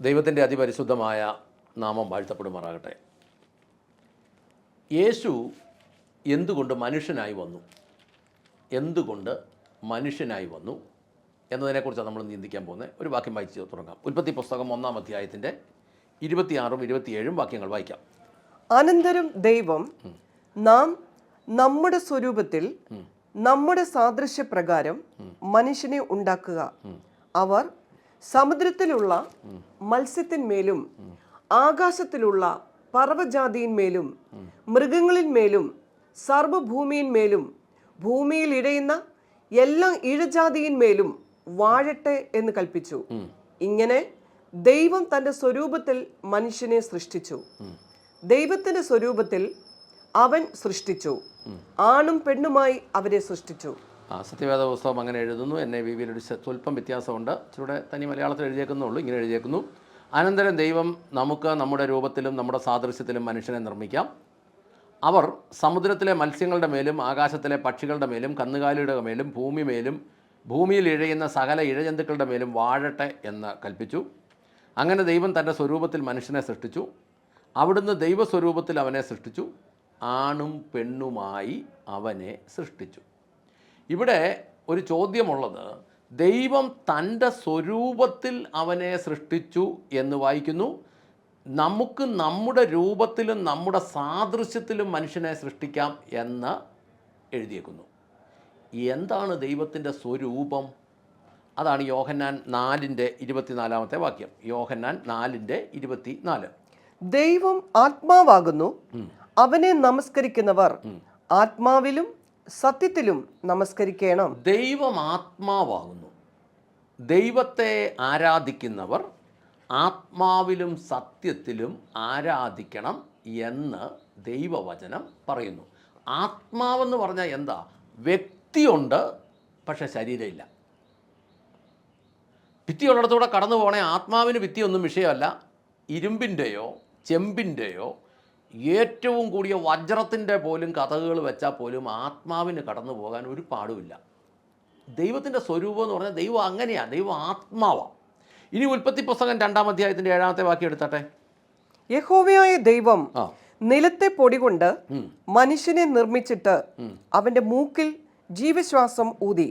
ദൈവത്തിന്റെ അതിപരിശുദ്ധമായ നാമം വാഴ്ത്തപ്പെടുമാറാകട്ടെ. യേശു എന്തുകൊണ്ട് മനുഷ്യനായി വന്നു? എന്തുകൊണ്ട് മനുഷ്യനായി വന്നു? എന്നതിനെക്കുറിച്ചാണ് നമ്മൾ ചിന്തിക്കാൻ പോകുന്നത്. ഒരു വാക്യം വായിച്ച് തുടങ്ങാം. ഉൽപ്പത്തി പുസ്തകം ഒന്നാം അധ്യായത്തിന്റെ ഇരുപത്തിയാറും ഇരുപത്തിയേഴും വാക്യങ്ങൾ വായിക്കാം. അനന്തരം ദൈവം നാം നമ്മുടെ സ്വരൂപത്തിൽ നമ്മുടെ സാദൃശ്യപ്രകാരം മനുഷ്യനെ ഉണ്ടാക്കുക. അവർ സമുദ്രത്തിലുള്ള മത്സ്യത്തിന്മേലും ആകാശത്തിലുള്ള പർവജാതിയിന്മേലും മൃഗങ്ങളിന്മേലും സർവഭൂമിയിന്മേലും ഭൂമിയിൽ ഇഴയുന്ന എല്ലാ ഇഴജാതിയിന്മേലും വാഴട്ടെ എന്ന് കൽപ്പിച്ചു. ഇങ്ങനെ ദൈവം തന്റെ സ്വരൂപത്തിൽ മനുഷ്യനെ സൃഷ്ടിച്ചു. ദൈവത്തിന്റെ സ്വരൂപത്തിൽ അവൻ സൃഷ്ടിച്ചു. ആണും പെണ്ണുമായി അവരെ സൃഷ്ടിച്ചു. സത്യവേദ പുസ്തകം അങ്ങനെ എഴുതുന്നു. എന്നെ വി വിയിൽ ഒരു സ്വല്പം വ്യത്യാസമുണ്ട്. ഇച്ചിരൂടെ തനി മലയാളത്തിൽ എഴുതിയേക്കുന്നുള്ളൂ ഇങ്ങനെ എഴുതിയേക്കുന്നു. അനന്തരം ദൈവം നമുക്ക് നമ്മുടെ രൂപത്തിലും നമ്മുടെ സാദൃശ്യത്തിലും മനുഷ്യനെ നിർമ്മിക്കാം. അവർ സമുദ്രത്തിലെ മത്സ്യങ്ങളുടെ മേലും ആകാശത്തിലെ പക്ഷികളുടെ മേലും കന്നുകാലിയുടെ മേലും ഭൂമി മേലും ഭൂമിയിൽ ഇഴയുന്ന സകല ഇഴജന്തുക്കളുടെ മേലും വാഴട്ടെ എന്ന് കൽപ്പിച്ചു. അങ്ങനെ ദൈവം തന്റെ സ്വരൂപത്തിൽ മനുഷ്യനെ സൃഷ്ടിച്ചു. അവിടുന്ന് ദൈവസ്വരൂപത്തിൽ അവനെ സൃഷ്ടിച്ചു. ആണും പെണ്ണുമായി അവനെ സൃഷ്ടിച്ചു. ഇവിടെ ഒരു ചോദ്യമുള്ളത് ദൈവം തന്റെ സ്വരൂപത്തിൽ അവനെ സൃഷ്ടിച്ചു എന്ന് വായിക്കുന്നു. നമുക്ക് നമ്മുടെ രൂപത്തിലും നമ്മുടെ സാദൃശ്യത്തിലും മനുഷ്യനെ സൃഷ്ടിക്കാം എന്ന് എഴുതിയേക്കുന്നു. എന്താണ് ദൈവത്തിന്റെ സ്വരൂപം? അതാണ് യോഹന്നാൻ നാലിന്റെ ഇരുപത്തിനാലാമത്തെ വാക്യം. യോഹന്നാൻ നാലിന്റെ ഇരുപത്തി നാല് ദൈവം ആത്മാവാകുന്നു. അവനെ നമസ്കരിക്കുന്നവർ ആത്മാവിലും സത്യത്തിലും നമസ്കരിക്കണം. ദൈവം ആത്മാവാകുന്നു ദൈവത്തെ ആരാധിക്കുന്നവർ ആത്മാവിലും സത്യത്തിലും ആരാധിക്കണം എന്ന് ദൈവവചനം പറയുന്നു. ആത്മാവെന്ന് പറഞ്ഞാൽ എന്താ? വ്യക്തിയുണ്ട് പക്ഷെ ശരീരമില്ല. ഭിത്തിയുള്ളിടത്തൂടെ കടന്നു പോകണേ ആത്മാവിന് ഭിത്തിയൊന്നും വിഷയമല്ല. ഇരുമ്പിന്റെയോ ചെമ്പിന്റെയോ ഏറ്റവും കൂടിയ വജ്രത്തിന്റെ പോലും കഥകൾ വെച്ചാൽ പോലും ആത്മാവിന് കടന്നു പോകാൻ ഒരു പാടുമില്ല. ദൈവത്തിന്റെ സ്വരൂപം എന്ന് പറഞ്ഞാൽ ദൈവം അങ്ങനെയാണ് ദൈവം ആത്മാവാണ് ഇനി ഉൽപ്പത്തി പുസ്തകം രണ്ടാം അധ്യായത്തിന്റെ ഏഴാമത്തെ വാക്യം എടുത്തട്ടെ? യഹോവയായ ദൈവം നിലത്തെ പൊടി കൊണ്ട് മനുഷ്യനെ നിർമ്മിച്ചിട്ട് അവന്റെ മൂക്കിൽ ജീവശ്വാസം ഊതി.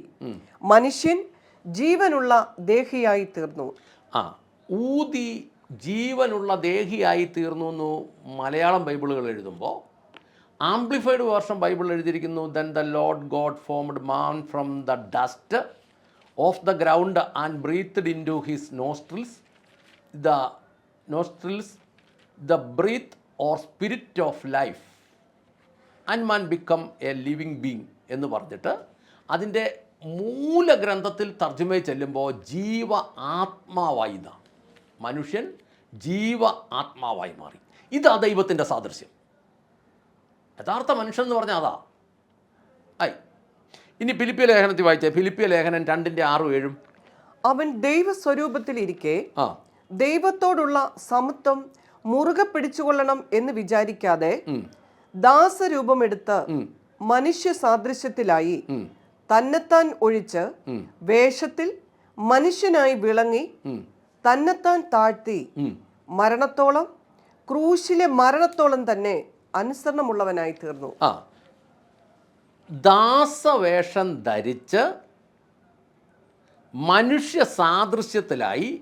മനുഷ്യൻ ജീവനുള്ള ദേഹിയായി തീർന്നു. ആ ഊതി ജീവനുള്ള ദേഹിയായി തീർന്നു എന്ന് മലയാളം ബൈബിളുകൾ എഴുതുമ്പോൾ ആംപ്ലിഫൈഡ് വേർഷൻ ബൈബിൾ എഴുതിയിരിക്കുന്നു then the Lord God formed man from the dust of the ground and breathed into his nostrils the nostrils the breath or spirit of life and man become a living being എന്ന് പറഞ്ഞിട്ട് അതിന്റെ മൂലഗ്രന്ഥത്തിൽ തർജമയെ ചെല്ലുമ്പോൾ ജീവ ആത്മാവായി മനുഷ്യൻ ജീവ ആത്മാവായി മാറി. ഇതാ ദൈവത്തിന്റെ സാദൃശ്യം. യഥാർത്ഥ മനുഷ്യൻ എന്ന് പറഞ്ഞാൽ അതാ. ആയി ഇനി ഫിലിപ്പിയ ലേഖനത്തിൽ വായിച്ചേ. ഫിലിപ്പിയ ലേഖനം രണ്ടിന്റെ ആറും ഏഴും. അവൻ ദൈവസ്വരൂപത്തിൽ ഇരിക്കെ ആ. ദൈവത്തോടുള്ള സമത്വം മുറുകെ പിടിച്ചുകൊള്ളണം എന്ന് വിചാരിക്കാതെ ദാസരൂപമെടുത്ത് മനുഷ്യ സാദൃശ്യത്തിലായി തന്നെത്താൻ ഒഴിച്ച് വേഷത്തിൽ മനുഷ്യനായി വിളങ്ങി തന്നെത്താൻ താഴ്ത്തി മരണത്തോളം ക്രൂശിലെ മരണത്തോളം തന്നെ അനുസരണമുള്ളവനായി തീർന്നു. ആ. ദാസവേഷം ധരിച്ച് മനുഷ്യ സാദൃശ്യത്തിലായി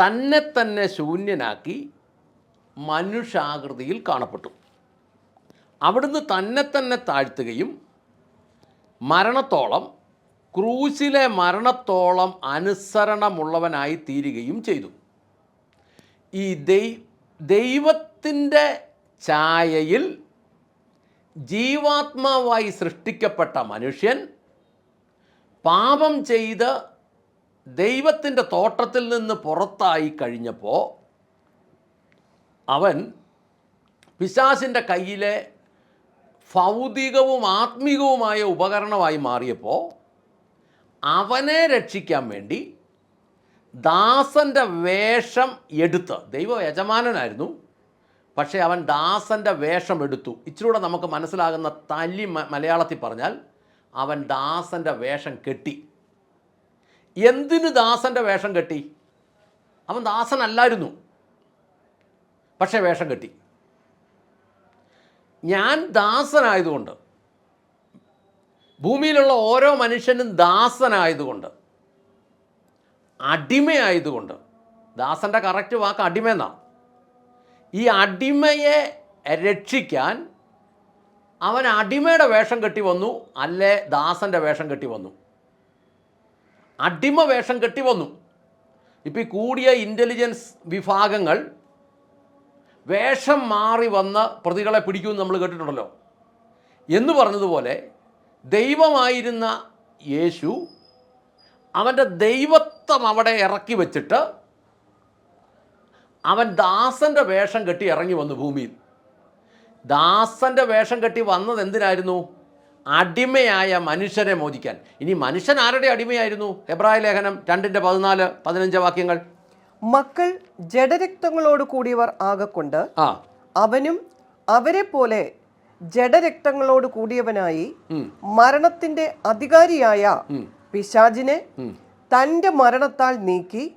തന്നെ തന്നെ ശൂന്യനാക്കി മനുഷ്യാകൃതിയിൽ കാണപ്പെട്ടു. അവിടുന്ന് തന്നെ തന്നെ താഴ്ത്തുകയും മരണത്തോളം ക്രൂശിലെ മരണത്തോളം അനുസരണമുള്ളവനായി തീരുകയും ചെയ്തു. ഈ ദൈ ദൈവത്തിന്റെ ഛായയിൽ ജീവാത്മാവായി സൃഷ്ടിക്കപ്പെട്ട മനുഷ്യൻ പാപം ചെയ്ത് ദൈവത്തിന്റെ തോട്ടത്തിൽ നിന്ന് പുറത്തായി കഴിഞ്ഞപ്പോൾ അവൻ പിശാസിന്റെ കയ്യിലെ ഭൗതികവും ആത്മീകവുമായ ഉപകരണമായി മാറിയപ്പോൾ അവനെ രക്ഷിക്കാൻ വേണ്ടി ദാസന്റെ വേഷം എടുത്ത് ദൈവ യജമാനനായിരുന്നു പക്ഷേ അവൻ ദാസന്റെ വേഷം എടുത്തു. ഇച്ചിലൂടെ നമുക്ക് മനസ്സിലാകുന്ന തല്ലി മലയാളത്തിൽ പറഞ്ഞാൽ അവൻ ദാസന്റെ വേഷം കെട്ടി. എന്തിന് ദാസന്റെ വേഷം കെട്ടി? അവൻ ദാസനല്ലായിരുന്നു പക്ഷേ വേഷം കെട്ടി. ഞാൻ ദാസനായതുകൊണ്ട് ഭൂമിയിലുള്ള ഓരോ മനുഷ്യനും ദാസനായതുകൊണ്ട് അടിമയായതുകൊണ്ട് ദാസന്റെ കറക്റ്റ് വാക്ക് അടിമ എന്നാണ്. ഈ അടിമയെ രക്ഷിക്കാൻ അവൻ അടിമയുടെ വേഷം കെട്ടി വന്നു അല്ലേ ദാസന്റെ വേഷം കെട്ടി വന്നു. അടിമ വേഷം കെട്ടി വന്നു. ഇപ്പോൾ ഈ കൂടിയ ഇന്റലിജൻസ് വിഭാഗങ്ങൾ വേഷം മാറി വന്ന പ്രതികളെ പിടിക്കുമെന്ന് നമ്മൾ കേട്ടിട്ടുണ്ടല്ലോ. എന്ന് പറഞ്ഞതുപോലെ ദൈവമായിരുന്ന യേശു അവന്റെ ദൈവത്വം അവിടെ ഇറക്കി വെച്ചിട്ട് അവൻ ദാസന്റെ വേഷം കെട്ടി ഇറങ്ങി വന്നു ഭൂമിയിൽ. ദാസന്റെ വേഷം കെട്ടി വന്നത് എന്തിനായിരുന്നു? അടിമയായ മനുഷ്യരെ മോചിക്കാൻ. ഇനി മനുഷ്യൻ ആരുടെ അടിമയായിരുന്നു? എബ്രായ ലേഖനം രണ്ടിന്റെ പതിനാല് പതിനഞ്ച് വാക്യങ്ങൾ. മക്കൾ ജഡരക്തങ്ങളോട് കൂടിയവർ ആകെക്കൊണ്ട് അവനും അവരെ പോലെ ജഡരക്തങ്ങളോട് കൂടിയവനായി മരണത്തിന്റെ അധികാരിയായ പിശാജിനെ തന്റെ മരണത്താൽ നീക്കി.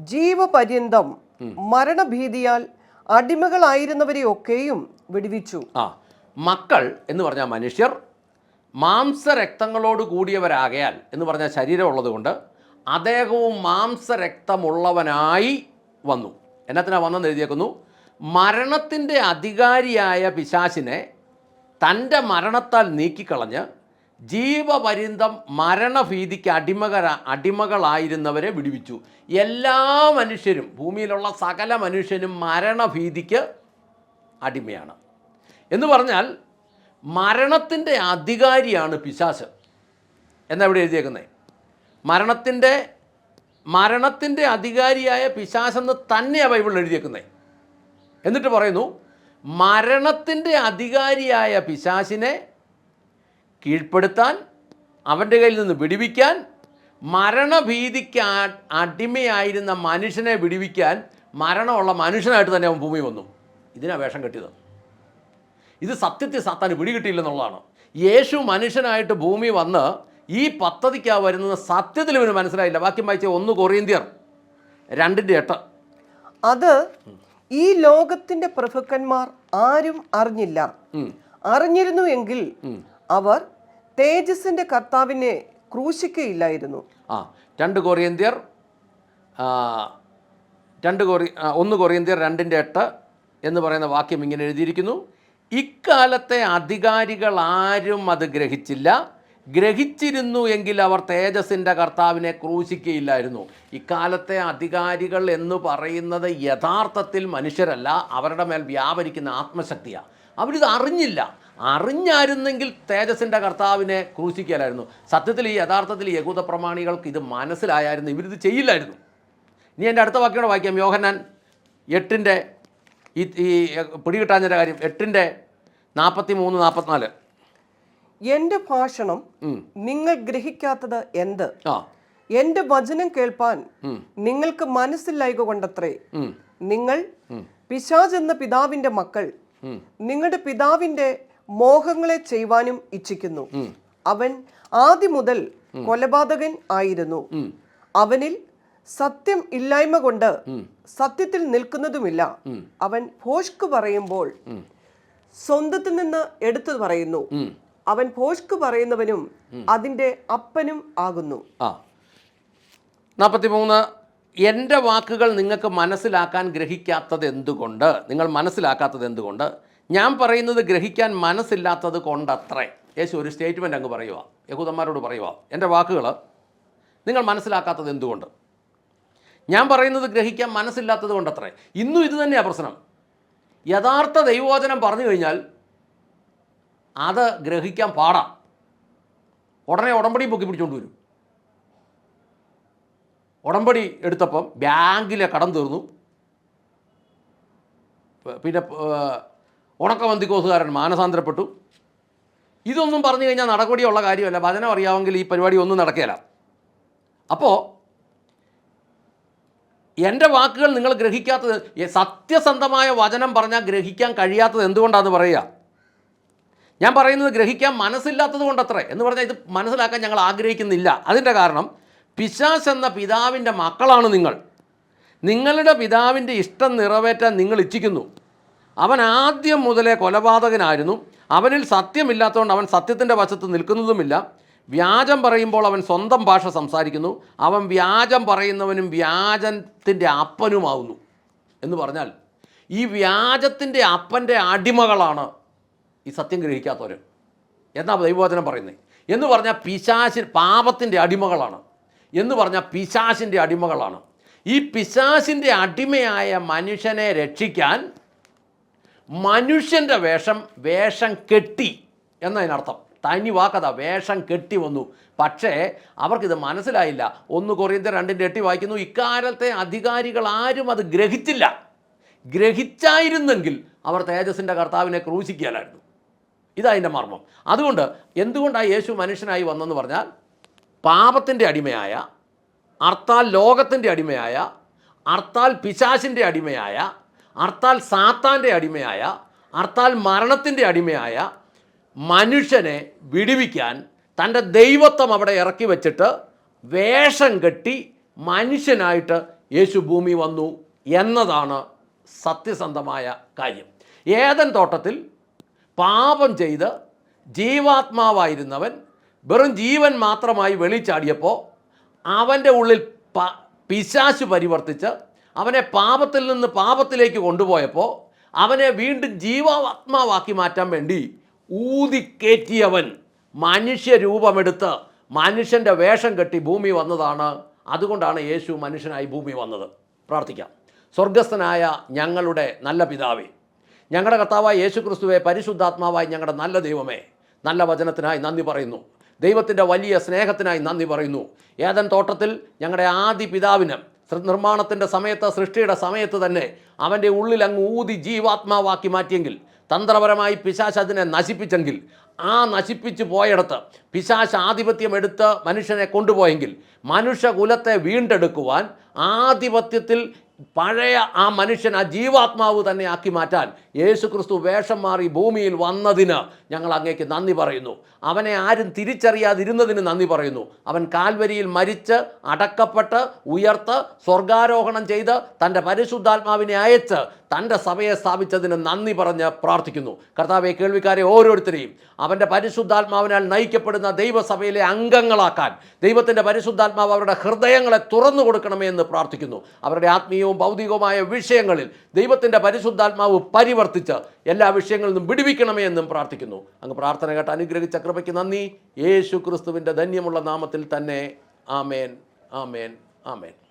ജീവപര്യന്തം മരണഭീതിയാൽ അടിമകളായിരുന്നവരെ ഒക്കെയും വിടുവിച്ചു. ആ മക്കൾ എന്ന് പറഞ്ഞാൽ മനുഷ്യർ മാംസരക്തങ്ങളോട് കൂടിയവരാകയാൽ എന്ന് പറഞ്ഞാൽ ശരീരമുള്ളത് കൊണ്ട് അദ്ദേഹവും മാംസരക്തമുള്ളവനായി വന്നു. എന്നത്തിനാ വന്നെന്ന് എഴുതിയേക്കുന്നു? മരണത്തിന്റെ അധികാരിയായ പിശാശിനെ തന്റെ മരണത്താൽ നീക്കിക്കളഞ്ഞ് ജീവപര്യന്തം മരണഭീതിക്ക് അടിമക അടിമകളായിരുന്നവരെ വിടുവിച്ചു. എല്ലാ മനുഷ്യരും ഭൂമിയിലുള്ള സകല മനുഷ്യനും മരണഭീതിക്ക് അടിമയാണ്. എന്ന് പറഞ്ഞാൽ മരണത്തിന്റെ അധികാരിയാണ് പിശാച്. എന്നാ ഇവിടെ എഴുതിയേക്കുന്നത് മരണത്തിന്റെ മരണത്തിന്റെ അധികാരിയായ പിശാചെന്ന് തന്നെയാണ് ബൈബിളിൽ എഴുതിയേക്കുന്നത് എന്നിട്ട് പറയുന്നു മരണത്തിന്റെ അധികാരിയായ പിശാചിനെ കീഴ്പ്പെടുത്താൻ അവന്റെ കയ്യിൽ നിന്ന് വിടിവിക്കാൻ മരണഭീതിക്ക് അടിമയായിരുന്ന മനുഷ്യനെ വിടിവിക്കാൻ മരണമുള്ള മനുഷ്യനായിട്ട് തന്നെ അവൻ ഭൂമി വന്നു. ഇതിനാ വേഷം കെട്ടിയത്. ഇത് സത്യത്തിൽ സാത്താൻ പിടികിട്ടിയില്ലെന്നുള്ളതാണ് യേശു മനുഷ്യനായിട്ട് ഭൂമി വന്ന് ഈ പദ്ധതിക്കാ വരുന്നത് സത്യത്തിൽ ഇവന് മനസ്സിലായില്ല. ബാക്കി വായിച്ച ഒന്ന് കൊറിയന്തിയർ രണ്ടിന്റെ എട്ട്. അത് ഈ ലോകത്തിന്റെ പ്രഭുക്കന്മാർ ആരും അറിഞ്ഞില്ല. അറിഞ്ഞിരുന്നു എങ്കിൽ അവർ തേജസിന്റെ കർത്താവിനെ ക്രൂശിക്കയില്ലായിരുന്നു ആ രണ്ട് കൊറിയന്തിയർ രണ്ട് കൊറി ഒന്ന് കൊറിയന്തിയർ രണ്ടിന്റെ എട്ട് എന്ന് പറയുന്ന വാക്യം ഇങ്ങനെ എഴുതിയിരിക്കുന്നു. ഇക്കാലത്തെ അധികാരികൾ ആരും അത് ഗ്രഹിച്ചില്ല. ഗ്രഹിച്ചിരുന്നു എങ്കിൽ അവർ തേജസ്സിന്റെ കർത്താവിനെ ക്രൂശിക്കുകയില്ലായിരുന്നു. ഇക്കാലത്തെ അധികാരികൾ എന്ന് പറയുന്നത് യഥാർത്ഥത്തിൽ മനുഷ്യരല്ല അവരുടെ മേൽ വ്യാപരിക്കുന്ന ആത്മശക്തിയാണ് അവരിത് അറിഞ്ഞില്ല. അറിഞ്ഞായിരുന്നെങ്കിൽ തേജസ്സിന്റെ കർത്താവിനെ ക്രൂശിക്കലായിരുന്നു സത്യത്തിൽ ഈ യഥാർത്ഥത്തിൽ യഹൂദ പ്രമാണികൾക്ക് ഇത് മനസ്സിലായായിരുന്നു. ഇവരിത് ചെയ്യില്ലായിരുന്നു. ഇനി എന്റെ അടുത്ത വാക്കിയോടെ വായിക്കാം. യോഹന്നാൻ എട്ടിന്റെ ഈ ഈ പിടികിട്ടാഞ്ഞ കാര്യം. എട്ടിന്റെ നാൽപ്പത്തി മൂന്ന് നാൽപ്പത്തിനാല്. എന്റെ ഭാഷണം നിങ്ങൾ ഗ്രഹിക്കാത്തത് എന്ത്? എന്റെ വചനം കേൾപ്പാൻ നിങ്ങൾക്ക് മനസ്സില്ലായക കൊണ്ടത്രേ. നിങ്ങൾ പിശാജ് എന്ന പിതാവിന്റെ മക്കൾ നിങ്ങളുടെ പിതാവിന്റെ മോഹങ്ങളെ ചെയ്യുവാനും ഇച്ഛിക്കുന്നു. അവൻ ആദ്യം മുതൽ കൊലപാതകൻ ആയിരുന്നു. അവനിൽ സത്യം ഇല്ലായ്മ കൊണ്ട് സത്യത്തിൽ നിൽക്കുന്നതുമില്ല. അവൻ ഭോഷ്ക് പറയുമ്പോൾ സ്വന്തത്തിൽ നിന്ന് എടുത്തു പറയുന്നു. അവൻ ഭോഷ്ക് പറയുന്നവനും അതിന്റെ അപ്പനും ആകുന്നു. ആ. നാൽപ്പത്തി മൂന്ന് എന്റെ വാക്കുകൾ നിങ്ങൾക്ക് മനസ്സിലാക്കാൻ ഗ്രഹിക്കാത്തത് എന്തുകൊണ്ട്? നിങ്ങൾ മനസ്സിലാക്കാത്തത് എന്തുകൊണ്ട്? ഞാൻ പറയുന്നത് ഗ്രഹിക്കാൻ മനസ്സില്ലാത്തത് കൊണ്ടത്രേ. യേശു ഒരു സ്റ്റേറ്റ്മെന്റ് അങ്ങ് പറയുക യഹൂദന്മാരോട് പറയുക എന്റെ വാക്കുകൾ നിങ്ങൾ മനസ്സിലാക്കാത്തത് എന്തുകൊണ്ട്? ഞാൻ പറയുന്നത് ഗ്രഹിക്കാൻ മനസ്സില്ലാത്തത് കൊണ്ടത്രേ. ഇന്നും ഇത് തന്നെയാണ് പ്രശ്നം. യഥാർത്ഥ ദൈവവചനം പറഞ്ഞു കഴിഞ്ഞാൽ അത് ഗ്രഹിക്കാൻ പാടാം. ഉടനെ ഉടമ്പടി പൊക്കി പിടിച്ചുകൊണ്ട് വരും. ഉടമ്പടി എടുത്തപ്പം ബാങ്കിലെ കടം തീർന്നു. പിന്നെ ഉണക്കവന്തിക്കോസുകാരൻ മാനസാന്തരപ്പെട്ടു. ഇതൊന്നും പറഞ്ഞു കഴിഞ്ഞാൽ നടപടിയുള്ള കാര്യമല്ല. ഭജനം അറിയാമെങ്കിൽ ഈ പരിപാടി ഒന്നും നടക്കില്ല അപ്പോൾ എന്റെ വാക്കുകൾ നിങ്ങൾ ഗ്രഹിക്കാത്തത് സത്യസന്ധമായ വചനം പറഞ്ഞാൽ ഗ്രഹിക്കാൻ കഴിയാത്തത് എന്തുകൊണ്ടാണെന്ന് പറയുക? ഞാൻ പറയുന്നത് ഗ്രഹിക്കാൻ മനസ്സില്ലാത്തത് കൊണ്ടത്രേ. എന്ന് പറഞ്ഞാൽ ഇത് മനസ്സിലാക്കാൻ ഞങ്ങൾ ആഗ്രഹിക്കുന്നില്ല. അതിന്റെ കാരണം പിശാസ് എന്ന പിതാവിന്റെ മക്കളാണ് നിങ്ങൾ. നിങ്ങളുടെ പിതാവിന്റെ ഇഷ്ടം നിറവേറ്റാൻ നിങ്ങൾ ഇച്ഛിക്കുന്നു. അവൻ ആദ്യം മുതലേ കൊലപാതകനായിരുന്നു. അവനിൽ സത്യമില്ലാത്തതുകൊണ്ട് അവൻ സത്യത്തിന്റെ വശത്ത് നിൽക്കുന്നതുമില്ല. വ്യാജം പറയുമ്പോൾ അവൻ സ്വന്തം ഭാഷ സംസാരിക്കുന്നു. അവൻ വ്യാജം പറയുന്നവനും വ്യാജത്തിന്റെ അപ്പനുമാവുന്നു. എന്ന് പറഞ്ഞാൽ ഈ വ്യാജത്തിന്റെ അപ്പന്റെ അടിമകളാണ് ഈ സത്യം ഗ്രഹിക്കാത്തവർ എന്നാ ദൈവവചനം പറയുന്നത് എന്ന് പറഞ്ഞാൽ പിശാശി പാപത്തിന്റെ അടിമകളാണ്. എന്ന് പറഞ്ഞാൽ പിശാശിന്റെ അടിമകളാണ്. ഈ പിശാശിന്റെ അടിമയായ മനുഷ്യനെ രക്ഷിക്കാൻ മനുഷ്യന്റെ വേഷം വേഷം കെട്ടി എന്നതിനർത്ഥം. തനി വാക്കത വേഷം കെട്ടി വന്നു. പക്ഷേ അവർക്കിത് മനസ്സിലായില്ല. ഒന്ന് കൊറിയന്ത രണ്ടിന്റെ എട്ടി വായിക്കുന്നു ഇക്കാലത്തെ അധികാരികൾ ആരും അത് ഗ്രഹിച്ചില്ല. ഗ്രഹിച്ചായിരുന്നെങ്കിൽ അവർ തേജസ്സിന്റെ കർത്താവിനെ ക്രൂശിക്കുകയല്ലായിരുന്നു. ഇതതിന്റെ മർമ്മം. അതുകൊണ്ട് എന്തുകൊണ്ടാണ് യേശു മനുഷ്യനായി വന്നെന്ന് പറഞ്ഞാൽ പാപത്തിന്റെ അടിമയായ അർത്താൽ ലോകത്തിന്റെ അടിമയായ അർത്താൽ പിശാശിന്റെ അടിമയായ അർത്താൽ സാത്താന്റെ അടിമയായ അർത്താൽ മരണത്തിന്റെ അടിമയായ മനുഷ്യനെ വിടുവിക്കാൻ തന്റെ ദൈവത്വം അവിടെ ഇറക്കി വെച്ചിട്ട് വേഷം കെട്ടി മനുഷ്യനായിട്ട് യേശു ഭൂമി വന്നു എന്നതാണ് സത്യസന്ധമായ കാര്യം. ഏതൻ തോട്ടത്തിൽ പാപം ചെയ്ത് ജീവാത്മാവായിരുന്നവൻ വെറും ജീവൻ മാത്രമായി വെളിച്ചാടിയപ്പോൾ അവന്റെ ഉള്ളിൽ പ പിശാശു പരിവർത്തിച്ച് അവനെ പാപത്തിൽ നിന്ന് പാപത്തിലേക്ക് കൊണ്ടുപോയപ്പോൾ അവനെ വീണ്ടും ജീവാത്മാവാക്കി മാറ്റാൻ വേണ്ടി ഊതിക്കേറ്റിയവൻ മനുഷ്യരൂപമെടുത്ത് മനുഷ്യന്റെ വേഷം കെട്ടി ഭൂമി വന്നതാണ്. അതുകൊണ്ടാണ് യേശു മനുഷ്യനായി ഭൂമി വന്നത്. പ്രാർത്ഥിക്കാം. സ്വർഗസ്ഥനായ ഞങ്ങളുടെ നല്ല പിതാവേ ഞങ്ങളുടെ കർത്താവായ യേശു ക്രിസ്തുവെ പരിശുദ്ധാത്മാവായി ഞങ്ങളുടെ നല്ല ദൈവമേ. നല്ല വചനത്തിനായി നന്ദി പറയുന്നു. ദൈവത്തിന്റെ വലിയ സ്നേഹത്തിനായി നന്ദി പറയുന്നു. ഏതൻ തോട്ടത്തിൽ ഞങ്ങളുടെ ആദി പിതാവിന് നിർമ്മാണത്തിന്റെ സമയത്ത് സൃഷ്ടിയുടെ സമയത്ത് തന്നെ അവന്റെ ഉള്ളിൽ അങ്ങ് ഊതി ജീവാത്മാവാക്കി മാറ്റിയെങ്കിൽ തന്ത്രപരമായി പിശാശ് അതിനെ നശിപ്പിച്ചെങ്കിൽ ആ നശിപ്പിച്ചു പോയിടത്ത് പിശാശ് ആധിപത്യം എടുത്ത് മനുഷ്യനെ കൊണ്ടുപോയെങ്കിൽ മനുഷ്യകുലത്തെ വീണ്ടെടുക്കുവാൻ ആധിപത്യത്തിൽ പഴയ ആ മനുഷ്യൻ ആ ജീവാത്മാവ് തന്നെ ആക്കി മാറ്റാൻ യേശു ക്രിസ്തു വേഷം മാറി ഭൂമിയിൽ വന്നതിന് ഞങ്ങൾ അങ്ങേക്ക് നന്ദി പറയുന്നു. അവനെ ആരും തിരിച്ചറിയാതിരുന്നതിന് നന്ദി പറയുന്നു. അവൻ കാൽവരിയിൽ മരിച്ച് അടക്കപ്പെട്ട് ഉയർത്ത് സ്വർഗാരോഹണം ചെയ്ത് തന്റെ പരിശുദ്ധാത്മാവിനെ അയച്ച് തന്റെ സഭയെ സ്ഥാപിച്ചതിന് നന്ദി പറഞ്ഞ് പ്രാർത്ഥിക്കുന്നു. കർത്താവെ കേൾവിക്കാരെ ഓരോരുത്തരെയും അവന്റെ പരിശുദ്ധാത്മാവിനാൽ നയിക്കപ്പെടുന്ന ദൈവസഭയിലെ അംഗങ്ങളാക്കാൻ ദൈവത്തിന്റെ പരിശുദ്ധാത്മാവ് അവരുടെ ഹൃദയങ്ങളെ തുറന്നു കൊടുക്കണമേ എന്ന് പ്രാർത്ഥിക്കുന്നു. അവരുടെ ആത്മീയവും ഭൗതികവുമായ വിഷയങ്ങളിൽ ദൈവത്തിന്റെ പരിശുദ്ധാത്മാവ് പരിവർത്തിച്ച് എല്ലാ വിഷയങ്ങളിൽ നിന്നും വിടുവിക്കണമേ എന്നും പ്രാർത്ഥിക്കുന്നു. അങ്ങ് പ്രാർത്ഥന കേട്ട് അനുഗ്രഹിച്ച കൃപയ്ക്ക് നന്ദി. യേശു ക്രിസ്തുവിന്റെ ധന്യമുള്ള നാമത്തിൽ തന്നെ ആമേൻ. ആമേൻ. ആമേൻ.